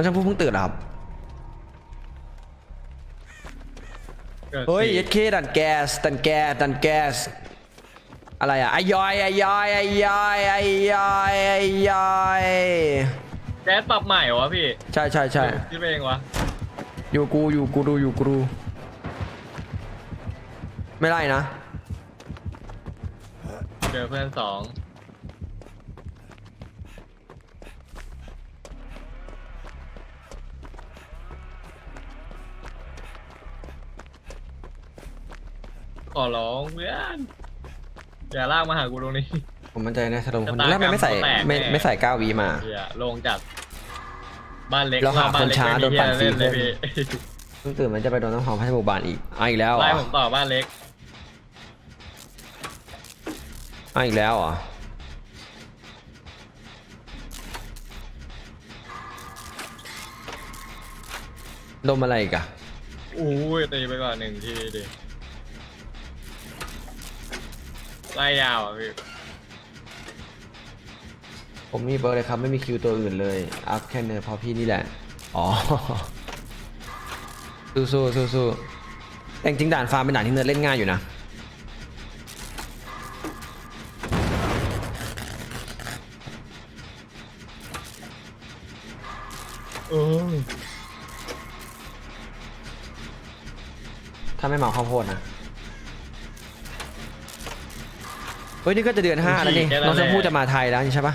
น้องชมพู่เพิ่งตื่นเหรอครับกิดเฮ้ยสี่เย็ดเคดันแก๊สดันแก๊สดันแก๊สอะไรอะไอยอยไอยอยไอยอยไอยอยไอยอยแก๊สปรับใหม่เหรอวะพี่ใช่ใช่ใช่คิดไปเองวะอยู่กูอยู่กูดูอยู่กูดูไม่ไล่นะ เจอเพื่อนสอง อร้องเพื่อนอย่าลากมาหากูตรงนี้ ผมมั่นใจในสโลมคนชะตากรรมแล้วทำไมไม่ใส่เขาแตกไม่แน่ ไม่ใส่เก้าวีมาเฮียโลงจัดบ้านเล็กเราหาบ้านคนเล็กช้าไม่โดนมีปั่นเฮียเล่นฟรีเลยเพิ่พี่มเพิ่งตื่นมันจะไปโดนน้ำหอมให้หมู่บ้านอีกเอาอีกแล้วเหรไล่อผมต่อบ้านเล็ก เอาอีกแล้วเหรอดมอะไรอีกอะอู้ยตีไปก่อนหนึ่งทีดิ ไล่ยาวอะพี่ผมมีเบอร์เลยครับ ไม่มีคิวตัวอื่นเลย อัพแค่เนอร์เพราะพี่นี่แหละ อ๋อ สู้สู้สู้สู้แต่จริงๆด่านฟาร์มเป็นด่านที่เนิร์ดเล่นง่ายอยู่นะ เออถ้าไม่เมาข้าวโพดนะ เฮ้ยนี่ก็จะเดือนห้าแล้วนี่น้องชมพู่จะมาไทยแล้วนี่ใช่ปะ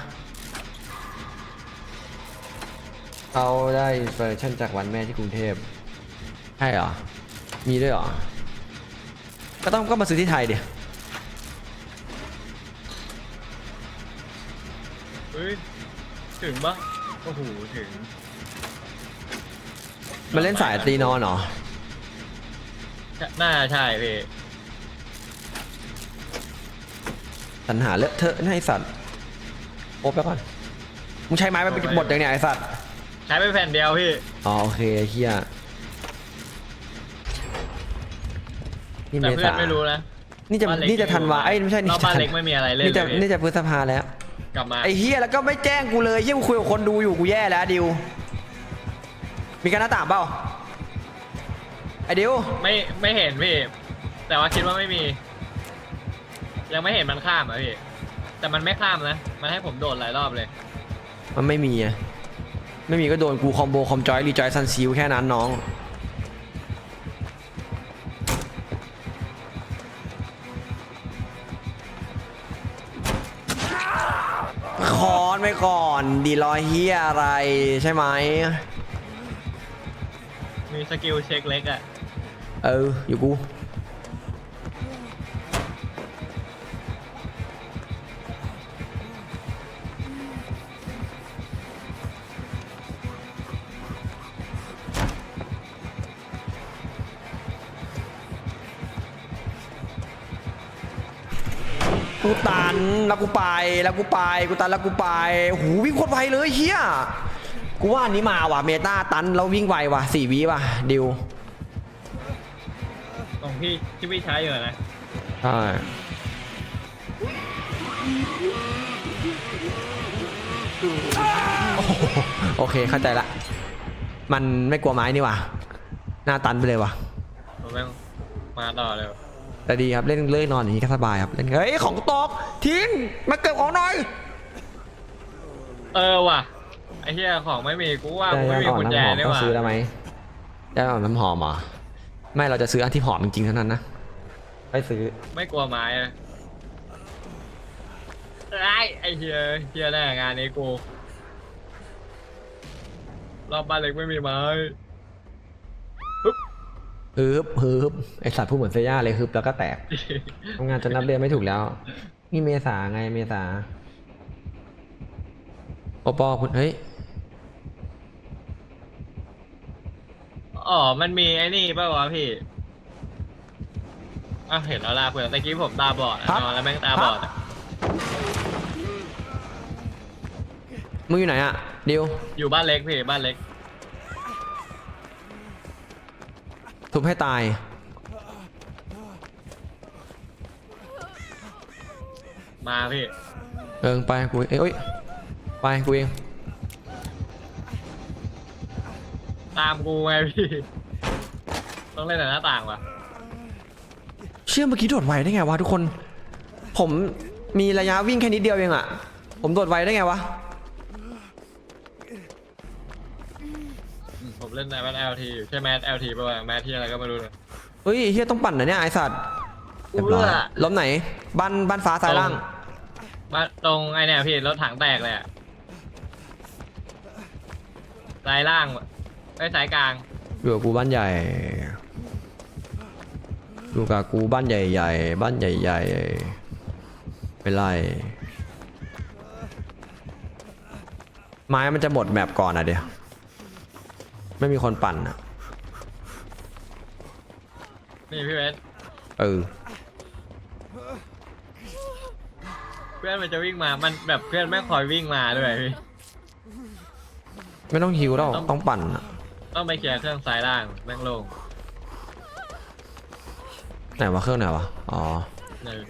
เขาได้อินสปิเรชันจากวันแม่ที่กรุงเทพใช่เหรอ มีด้วยเหรอ ก็ต้องก็มาซื้อที่ไทยดิเฮ้ยถึงปะโอ้โหถึงมาเล่นสายตีนอนเหรอ น่าใช่พี่ สัญหาเลอะเทอะนะไอสัตว์โอบไปก่อน มึงใช้ไม้ไปหมดอย่างเนี้ยไอสัตว์ ใช้ไปแผ่นเดียวพี่ อ๋อโอเคเฮียนี่แต่เมเพื่อษานไม่รู้นะ นี่จะบ้าเล็กนี่จะทันวาไอ้ยไม่ใช่นี่รอบจะบ้านธัเล็กไม่มีอะไรเล่นนี่จะเลยพี่นี่จะพฤษภาแล้ว กลับมาไอ้เฮียแล้วก็ไม่แจ้งกูเลยเฮียกูคุยกับคนดูอยู่กูแย่แล้วดิว มีการหน้าต่างเปล่า ไอ้ดิว ไม่ไม่เห็นพี่ แต่ว่าคิดว่าไม่มี ยังไม่เห็นมันข้ามอะพี่ แต่มันไม่ข้ามนะ มันให้ผมโดดหลายรอบเลย มันไม่มีอะไม่มีก็โดนกูคอมโบคอมจอยรีจอยซันซิลแค่นั้นน้องคอนไปก่อน ดีรอยเฮียอะไรใช่ไหม มีสกิลเช็คเล็กอะ เออ อยู่กู กูตันแล้วกูไปแล้วกูไปกูตันแล้วกูไปหูวิ่งโคตรไวเลยเฮียกูว่าอันนี้มาว่ะเมตาตันแล้ววิ่งไวว่ะสี่วิว่ะดิวของพี่ที่พี่ใช้อยู่นะใช่โอ้โหโอเคเข้าใจละ มันไม่กลัวไม้นี่ว่ะหน้าตันไปเลยว่ะผมแม่งมาต่อเลย แต่ดีครับเล่นเลื่อยนอนอย่างนี้ก็สบายครับเล่นเฮ้ยของตกทิ้งมาเก็บของหน่อย เออว่ะไอ้เหี้ยของไม่มีกูว่าได้กูไม่มีก่อนกุญแจน้ำหอมนี่ก็หว่าซื้อแล้วไหมได้ก่อนน้ำหอมเหรอไม่เราจะซื้ออันที่หอมจริงๆเท่านั้นนะไปซื้อไม่กลัวไม้อะไอ้ไอ้เฮียเฮียแน่งานนี้กูรอบบ้านเล็กไม่มีไม้ ฮึบฮึบไอสัตว์พูดเหมือนเซย่าเลยฮึบแล้วก็แตกทำงานจนนับเดือนไม่ถูกแล้ว นี่เมษาไงเมษาโอปอคุณเฮ้ยอ๋อ มันมีไอ้นี่ป่าวะพี่อะเห็นแล้วล่ะเพื่อนตะกี้ผมตาบอดอะครับนอนแล้วแม่งตาบอดอะมึงอยู่ไหนอะดิวอยู่บ้านเล็กพี่บ้านเล็ก ทุบให้ตาย มาพี่เออไปกูเอ้ยเอ้ยไปกูเองามกูไงพี่ ต้องเล่นแต่หน้าต่างว่ะ เชื่อเมื่อกี้โดดไวได้ไงวะทุกคน ผมมีระยะวิ่งแค่นิดเดียวเองอะผมโดดไวได้ไงวะ อืม ผมเล่นในแมท LT อยู่ใช่แมท LT ป่ะแมทที่อะไรก็ไม่รู้เลยเฮ้ยเฮียต้องปั่นนะเนี่ยไอสัตว์เอื้อเรียบร้อยล้มไหน บ้านบ้านฟ้าซ้ายล่าง มาตรงไอเนี่ยพี่รถถังแตกเลยอะสายล่างไอ้ยสายกลางอยู่กับกูบ้านใหญ่อยู่กับกูบ้านใหญ่ๆ บ้านใหญ่ๆไปไล่ไม้มันจะหมดแมปก่อนอะเดี๋ยว ไม่มีคนปั่นอะ นี่พี่เวสเออ เพื่อนมันจะวิ่งมา มันแบบเพื่อนไม่คอยวิ่งมาด้วยพี่ ไม่ต้องฮิวแล้วต้อง ต้องปั่นอะต้องไปเคลียร์เครื่องสายล่างแม่งโลงไหนวะเครื่องไหนวะ อ๋อเออ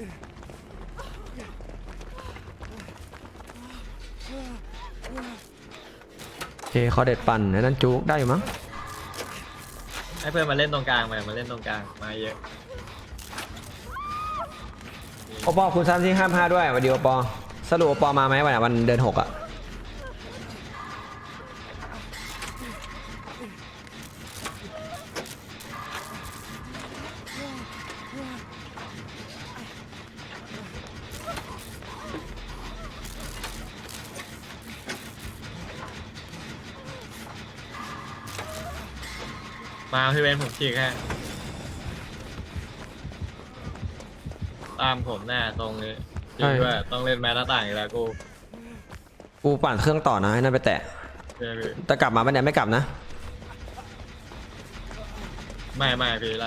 โอ เคเขาเด็ดปั่นไอ้นั่นจุกได้อยู่มั้งให้เพื่อนมาเล่นตรงกลางมามาเล่นตรงกลางมาเยอะโอปอคุณซ้ำที่ห้ามพลาดด้วยสวัสดีโอปอสรุปโอปอมาไหมวันน่ะวันเดือนหกอะ มาพี่เวนผมฉีกให้ตามผมแน่ตรงนี้จริงด้วยต้องเล่นแมสหน้าต่างอีกแล้วกูกูปั่นเครื่องต่อนะให้นั่นไปแตะเพี่พี่แต่กลับมาปะเนี่ยไม่กลับนะ ไม่ไม่พี่ไร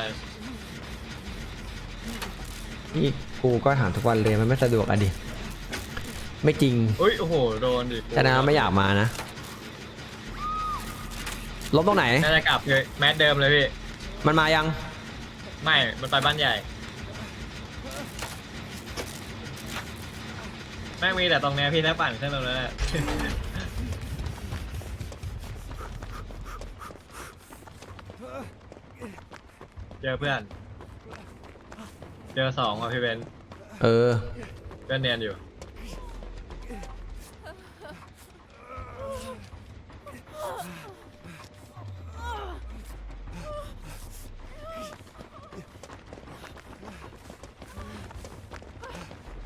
นี่กูก็ถามทุกวันเลยมันไม่สะดวกอะดิ ไม่จริง อุ้ยโอ้โหโดนดิฉะนั้นไม่อยากมานะ ลบตรงไหน น่าจะกลับเลยแมสเดิมเลยพี่ มันมายัง ไม่ มันไปบ้านใหญ่ แม่งมีแต่ตรงเนี้ยพี่ถ้าปั่นขึ้นตรงนั้นแหละเจอเพื่อน เจอสองว่ะพี่เบนเออ เพื่อนเนียนอยู่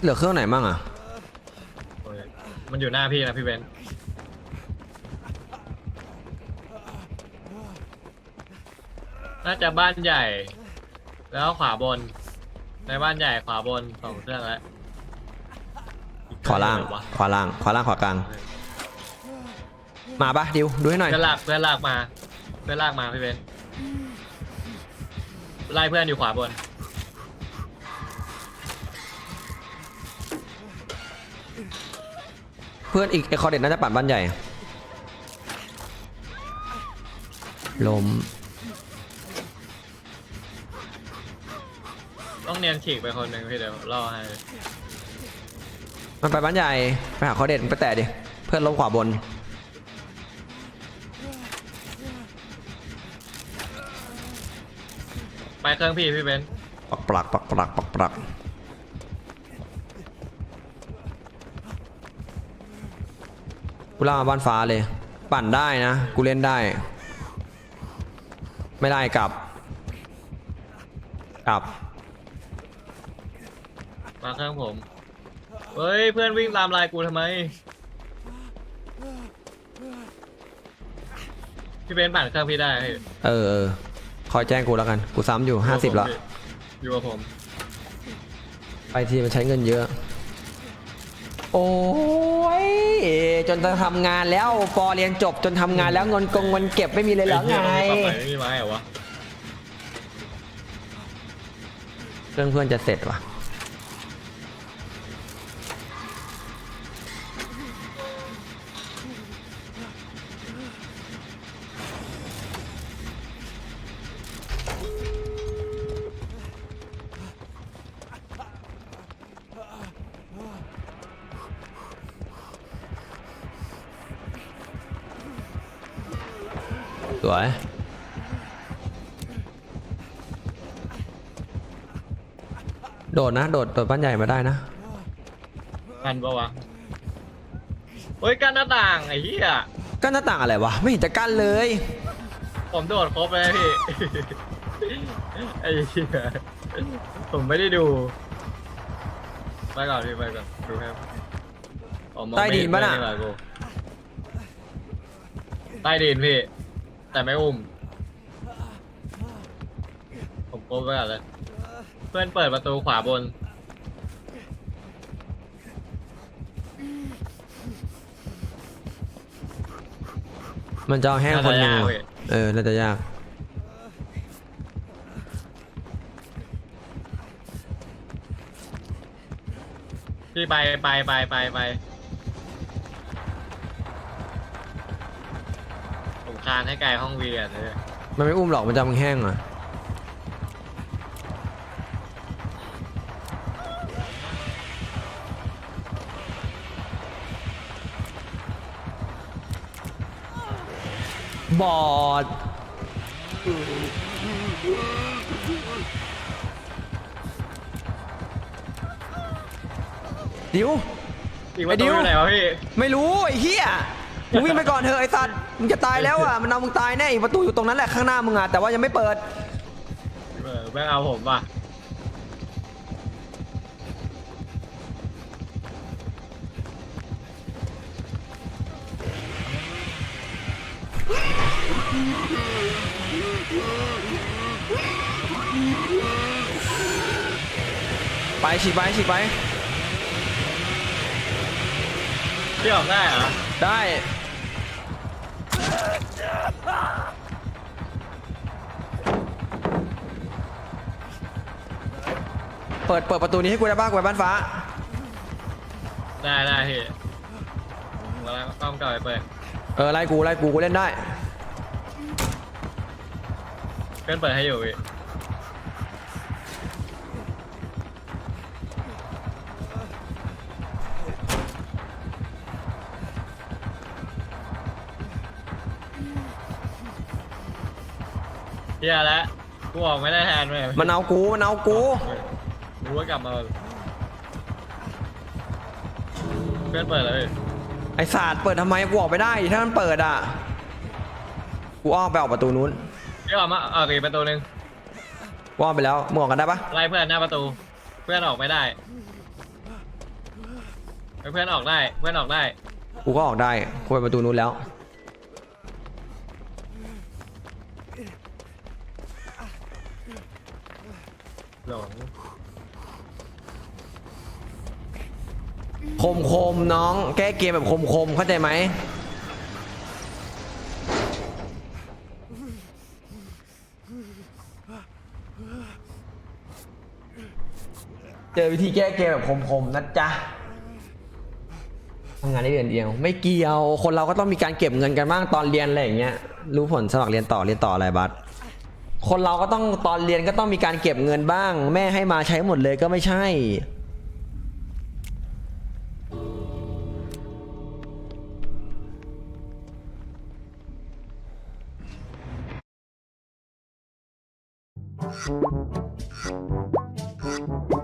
เหลือเครื่องไหนมั่งอะโอ้ยมันอยู่หน้าพี่นะพี่เบนน่าจะบ้านใหญ่ แล้วขวาบน ในบ้านใหญ่ขวาบนสองเครื่องแล้วขวาล่างไหนวะขวาล่าง ขวาล่างขวากลาง มาปะดิวดูให้หน่อย เพื่อนลากเพื่อนลากมา เพื่อนลากมาพี่เบนไล่เพื่อนอยู่ขวาบน เพื่อนอีกไอคอเด็ดน่าจะปั่นบ้านใหญ่ล้มต้องเนียนฉีกไปคนหนึ่งพี่เดี๋ยวล่อให้มันไปบ้านใหญ่ไปหาคอเด็ดไปแตะดิเพื่อนล้มขวาบน ไปเครื่องพี่พี่เบนปักปลักปักปลักปักปลัก กูล่ากมาบ้านฟ้าเลย ปั่นได้นะ กูเล่นได้ ไม่ได้กลับ กลับ มาเครื่องผม เฮ้ย เพื่อนวิ่งตามลายกูทำไม พี่เบนปั่นเครื่องพี่ได้พี่เออเออคอยแจ้งกูแล้วกัน กูซ้ำอยู่ห้าสิบละอยู่กับผม ไปทีมันใช้เงินเยอะ โอ้ยจนจะทำงานแล้วปอเรียนจบจนทำงานแล้วเงินกงเงินเก็บไม่มีเลยเหรอไงอ้เหี้ยมันปรับใหม่ไม่มีไม้เหรอวะเรื่องเพื่อนจะเสร็จวะ สวโดดนะ โดดโดดบ้านใหญ่มาได้นะกันปะวะเฮ้ยกันหน้าต่างไอ้เหี้ยกั้นหน้าต่างอะไรวะ ไม่เห็นจะกั้นเลย ผมโดดครบเลยพี่ ไอ้เหี้ยผมไม่ได้ดู ไปก่อนพี่ไปก่อนดูครับใต้ดินปะน่ะใต้ดินพี่ แต่ไม่อุ้ม ผมครบไปก่อนเลย เพื่อนเปิดประตูขวาบน มันจะเอาแห้งคนหนึ่งน่าจะยากว่ะเว้ย เออน่าจะยาก พี่ไปไปไปไปไป คานให้ไกลห้องเวียนเลยมันไม่อุ้มหรอกมันจะเอามึงแห้งอะบอดดิว อีกประไอ้ดิตูวอยู่ไหนวะพี่ ไม่รู้ไอ้เหี้ย มึงวิ่งไปก่อนเถอะไอ้สัตว์มึงจะตายแล้วอะมันเอามึงตายแน่อีกประตูอยู่ตรงนั้นแหละข้างหน้ามึงอะแต่ว่ายังไม่เปิดเออแม่งเอาผมว่ะไปฉีกไปฉีกไปพี่ออกได้เหรอได้ เปิดเปิดประตูนี้ให้กูได้บ้างกูไปบ้านฟ้า ได้ได้พี่ผมกำลังกล้องเก่าไปเปิดเออไล่กูไล่กูกูเล่นได้ เพื่อนเปิดให้อยู่พี่ เฮียแล้วกูออกไม่ได้แทนเลยมันเอากูมันเอากูรู้ว่ากลับมาเพื่อนเปิดเลยไอ้ศาสตร์เปิดทำไมกูออกไปได้ถ้ามันเปิดอะกูอ้อมไปออกประตูนู้นพี่ออกมาออกอีกประตูหนึ่งกูอ้อมไปแล้วมึงออกกันได้ปะไล่เพื่อนหน้าประตู เพื่อนออกไม่ได้เฮ้ยเพื่อนออกได้เพื่อนออกได้กูก็ออกได้กูไปประตูนู้นแล้ว หลงคมคมๆน้อง แก้เกมแบบคมคมๆเข้าใจไหม เจอวิธีแก้เกมแบบคมๆนะจ๊ะทำงานได้เดือนเดียว ไม่เกี่ยว คนเราก็ต้องมีการเก็บเงินกันบ้างตอนเรียนอะไรอย่างเงี้ย รู้ผลสมัครเรียนต่อเรียนต่ออะไรบัส คนเราก็ต้องตอนเรียนก็ต้องมีการเก็บเงินบ้าง แม่ให้มาใช้หมดเลยก็ไม่ใช่ Thank.